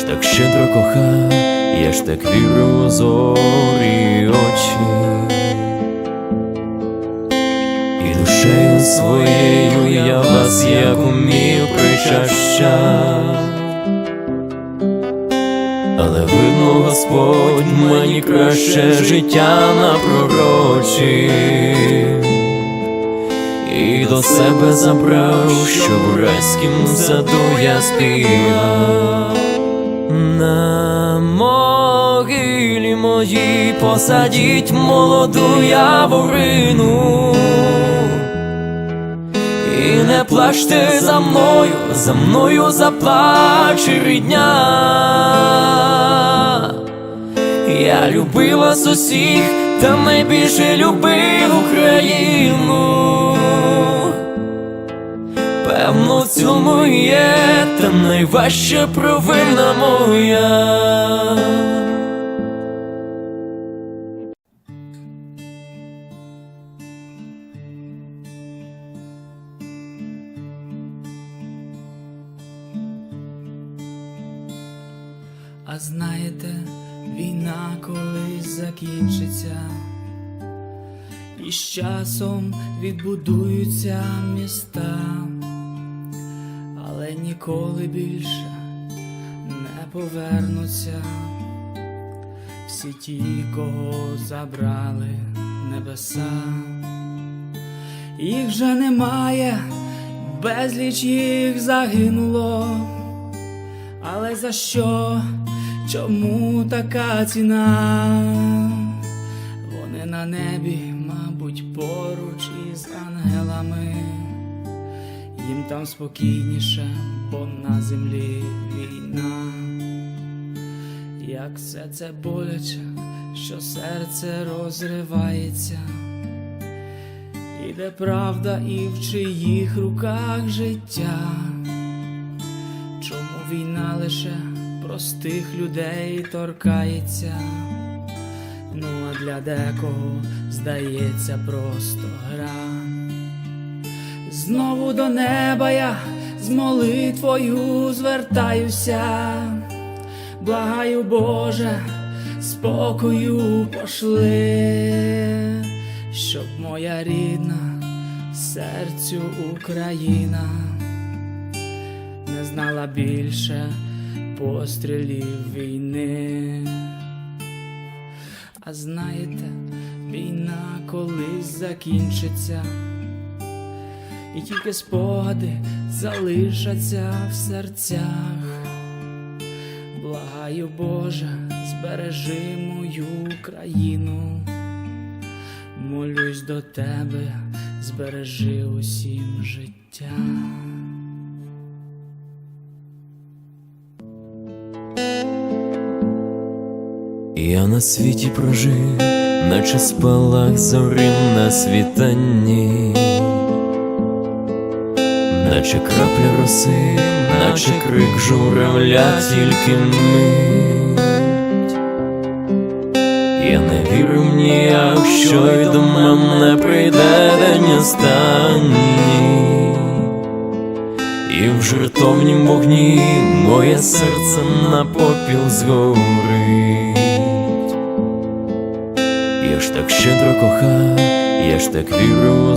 Ж так щедро кохав, я ж так вірив у зорі очі. І душею своєю я вас як умів причащав. Але видно, Господь мені краще життя напророчив і до себе забрав, щоб в райськім саду я співав. На могилі моїй посадіть молоду яворину. І не плачте за мною, за мною заплаче рідня. Я любив вас усіх, та найбільше любив Україну. Певно, в цьому є та найважча провина моя. А знаєте, війна колись закінчиться, і з часом відбудуються міста, ніколи більше не повернуться всі ті, кого забрали небеса. Їх вже немає, безліч їх загинуло. Але за що? Чому така ціна? Вони на небі, мабуть, поруч із ангелами. Їм там спокійніше, бо на землі війна. Як все це боляче, що серце розривається. Іде правда і в чиїх руках життя. Чому війна лише простих людей торкається? Ну а для декого здається просто гра. Знову до неба я з молитвою звертаюся, благаю Боже, спокою пошли, щоб моя рідна серцю Україна не знала більше пострілів війни. А знаєте, війна колись закінчиться, і тільки спогади залишаться в серцях. Благаю, Боже, збережи мою країну, молюсь до тебе, збережи усім життя. Я на світі прожив, наче спалах зорин на світанні, наче крапля роси, наче крик журавля, тільки мить. Я не вірив ніяк, що й до мене прийде день останній. І в жертовнім вогні моє серце на попіл згорить. Я ж так щедро кохав, я ж так вірив у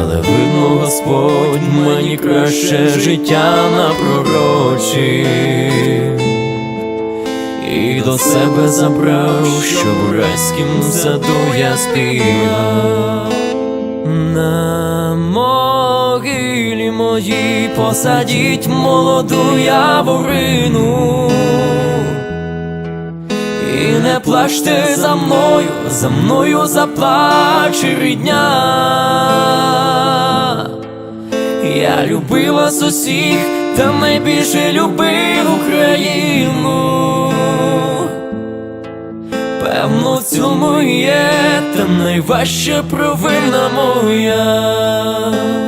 але видно, Господь мені краще життя на пророчі. І до себе забрав, що в райськім саду я співав на могилі моїй посадіть молоду яворину. І не плачте за мною, за мною заплаче рідня. Я любив вас усіх, та найбільше любив Україну. Певно, в цьому є та найважча провина моя.